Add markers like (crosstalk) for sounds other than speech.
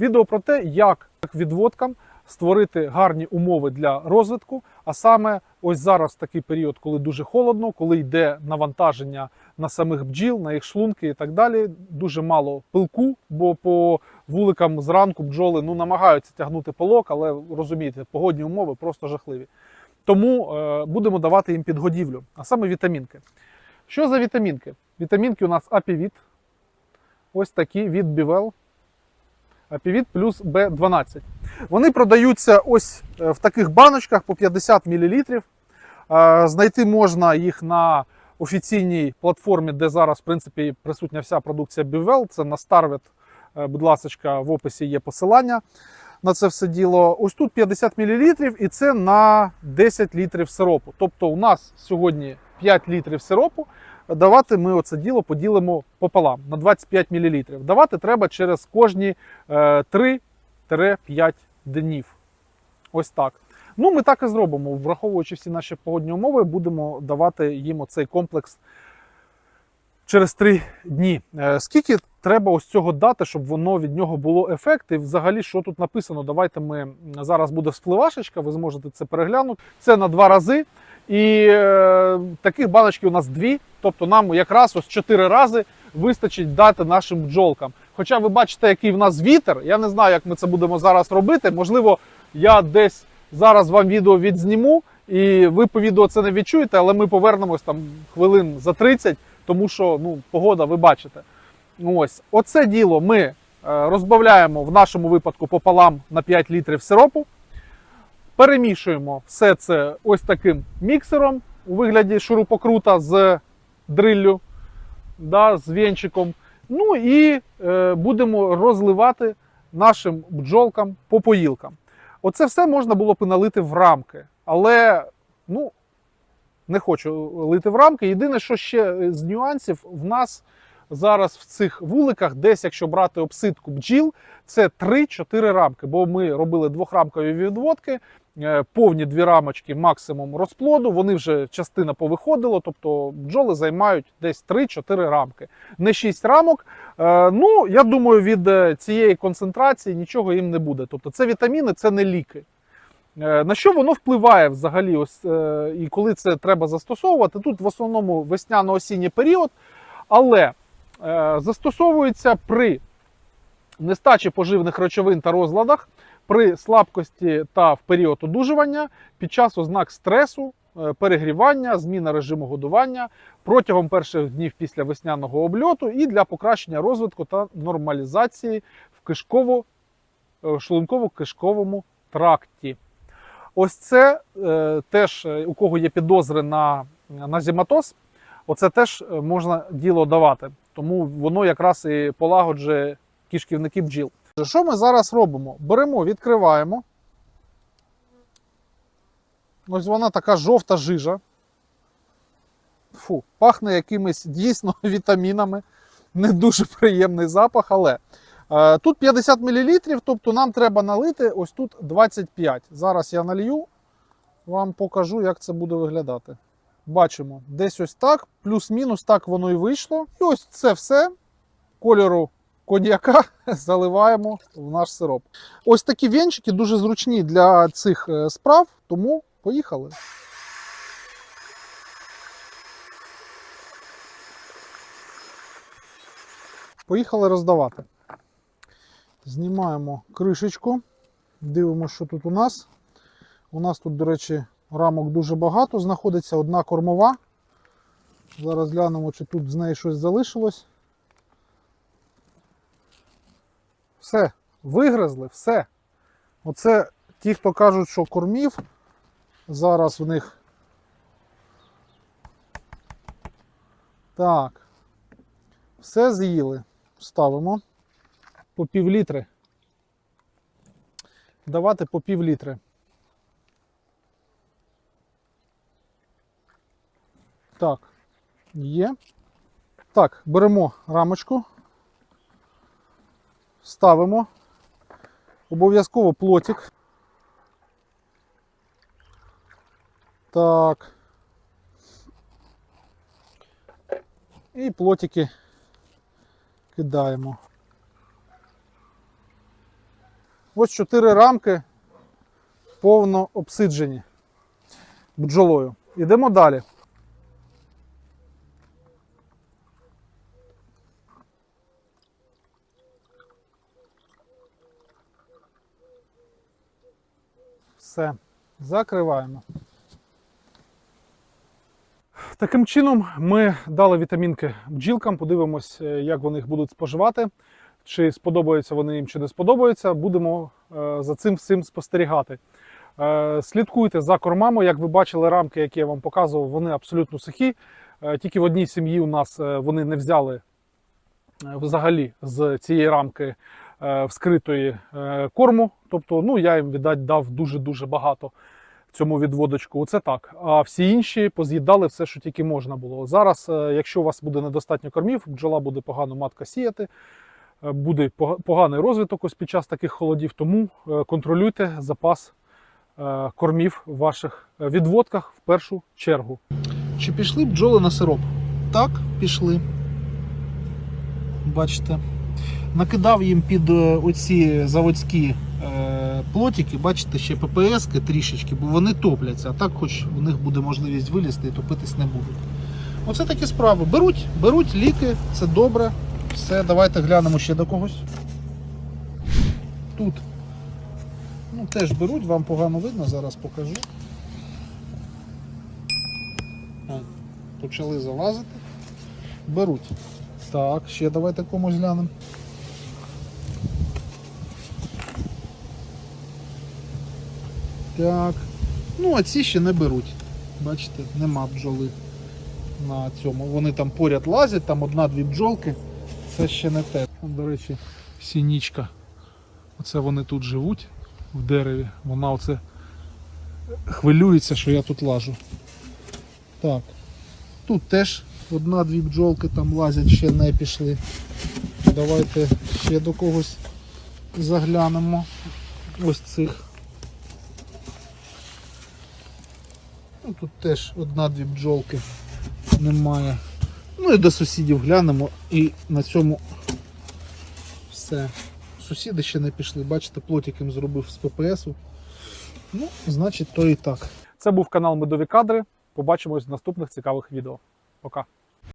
Відео про те, як відводкам створити гарні умови для розвитку. А саме ось зараз такий період, коли дуже холодно, коли йде навантаження на самих бджіл, на їх шлунки і так далі. Дуже мало пилку, бо по вуликам зранку бджоли ну, намагаються тягнути пилок, але розумієте, погодні умови просто жахливі. Тому е, будемо давати їм підгодівлю, а саме вітамінки. Що за вітамінки? Вітамінки у нас апівіт. Ось такі від Бівел. Апівіт плюс Б12. Вони продаються ось е, в таких баночках по 50 мл. Е, Знайти можна їх на офіційній платформі, де зараз в принципі присутня вся продукція Бівел. Це на Starvet. Е, Будь ласка, в описі є посилання на це все діло. Ось тут 50 мл і це на 10 літрів сиропу. Тобто у нас сьогодні 5 літрів сиропу. Давати ми оце діло поділимо пополам на 25 мл. Давати треба через кожні е, 3-5 днів. Ось так. Ну, ми так і зробимо. Враховуючи всі наші погодні умови, будемо давати їм оцей комплекс через 3 дні. Е, Скільки треба ось цього дати, щоб воно від нього було ефект? І взагалі, що тут написано? Давайте ми зараз буде вспливашечка, ви зможете це переглянути. Це на два рази. І е, таких баночків у нас дві. Тобто нам якраз ось чотири рази вистачить дати нашим бджолкам. Хоча ви бачите, який в нас вітер. Я не знаю, як ми це будемо зараз робити. Можливо, я десь зараз вам відео відзніму, і ви по відео це не відчуєте, але ми повернемось там хвилин за 30, тому що ну, погода, ви бачите. Ось, оце діло ми е, розбавляємо в нашому випадку пополам на 5 літрів сиропу. Перемішуємо все це ось таким міксером у вигляді шурупокрута з дриллю, да, з вінчиком. Ну і е, будемо розливати нашим бджолкам по поїлкам. Оце все можна було б налити в рамки, але ну, не хочу лити в рамки. Єдине, що ще з нюансів, в нас зараз в цих вуликах, десь, якщо брати обсидку бджіл, це 3-4 рамки, бо ми робили двохрамкові відводки, повні дві рамочки максимум розплоду. Вони вже частина повиходила, тобто бджоли займають десь 3-4 рамки, не 6 рамок. Е, Ну, я думаю, від е, цієї концентрації нічого їм не буде. Тобто, це вітаміни, це не ліки. Е, На що воно впливає взагалі? Ось е, і коли це треба застосовувати? Тут в основному весняно-осінній період, але е, застосовується при нестачі поживних речовин та розладах, при слабкості та в період одужування, під час ознак стресу, е, перегрівання, зміна режиму годування протягом перших днів після весняного обльоту і для покращення розвитку та нормалізації в кишково е, шлунково-кишковому тракті. Ось це е, теж, е, у кого є підозри на, на зіматоз, оце теж можна діло давати. Тому воно якраз і полагоджує кишківники бджіл. Що ми зараз робимо? Беремо, відкриваємо. Ось вона така жовта жижа. Фу, пахне якимись дійсно (laughs) вітамінами. Не дуже приємний запах, але е, тут 50 мл, тобто нам треба налити ось тут 25. Зараз я налью, вам покажу, як це буде виглядати. Бачимо, десь ось так, плюс-мінус так воно і вийшло. І ось це все кольору коньяка (laughs) заливаємо в наш сироп. Ось такі вінчики дуже зручні для цих е, справ, тому поїхали. Поїхали роздавати. Знімаємо кришечку, дивимося, що тут у нас. У нас тут, до речі, рамок дуже багато. Знаходиться одна кормова. Зараз глянемо, чи тут з неї щось залишилось. Все, вигризли, все. Оце ті, хто кажуть, що кормів. Зараз в них. Так. Все з'їли. Ставимо по пів літри. Давати по пів літри. Так, є. Так, беремо рамочку. Ставимо. Обов'язково плотик. Так. І плотики кидаємо. Ось чотири рамки повно обсиджені бджолою. Ідемо далі. Все, закриваємо. Таким чином, ми дали вітамінки бджілкам, подивимось, е, як вони їх будуть споживати, чи сподобаються вони їм, чи не сподобаються. Будемо е, за цим всім спостерігати. Е, Слідкуйте за кормами. Як ви бачили, рамки, які я вам показував, вони абсолютно сухі. Тільки в одній сім'ї у нас вони не взяли взагалі з цієї рамки вскритої е, корму. Тобто, ну я їм віддать дав дуже-дуже багато цьому відводочку. Оце так. А всі інші поз'їдали все, що тільки можна було. Зараз, е, якщо у вас буде недостатньо кормів, бджола буде погано матка сіяти, е, буде поганий розвиток ось під час таких холодів. Тому е, контролюйте запас е, кормів в ваших е, відводках в першу чергу. Чи пішли бджоли на сироп? Так, пішли. Бачите. Накидав їм під е, оці заводські е, плотики, бачите, ще ППС-ки трішечки, бо вони топляться, а так хоч у них буде можливість вилізти і топитись не будуть. Оце такі справи. Беруть, беруть ліки, це добре. Все, давайте глянемо ще до когось. Тут ну, теж беруть, вам погано видно, зараз покажу. Почали залазити. Беруть. Так, ще давайте комусь глянемо. Так. Ну, а ці ще не беруть. Бачите, нема бджоли на цьому. Вони там поряд лазять, там одна-дві бджолки. Це ще не те. До речі, сінічка. Оце вони тут живуть в дереві. Вона оце хвилюється, що я тут лажу. Так. Тут теж одна-дві бджолки там лазять, ще не пішли. Давайте ще до когось заглянемо. Ось цих. Ну, тут теж одна-дві бджолки немає. Ну і до сусідів глянемо і на цьому все. Сусіди ще не пішли. Бачите, плотик їм зробив з ППСу. Ну, значить, то і так. Це був канал Медові Кадри. Побачимось в наступних цікавих відео. Пока.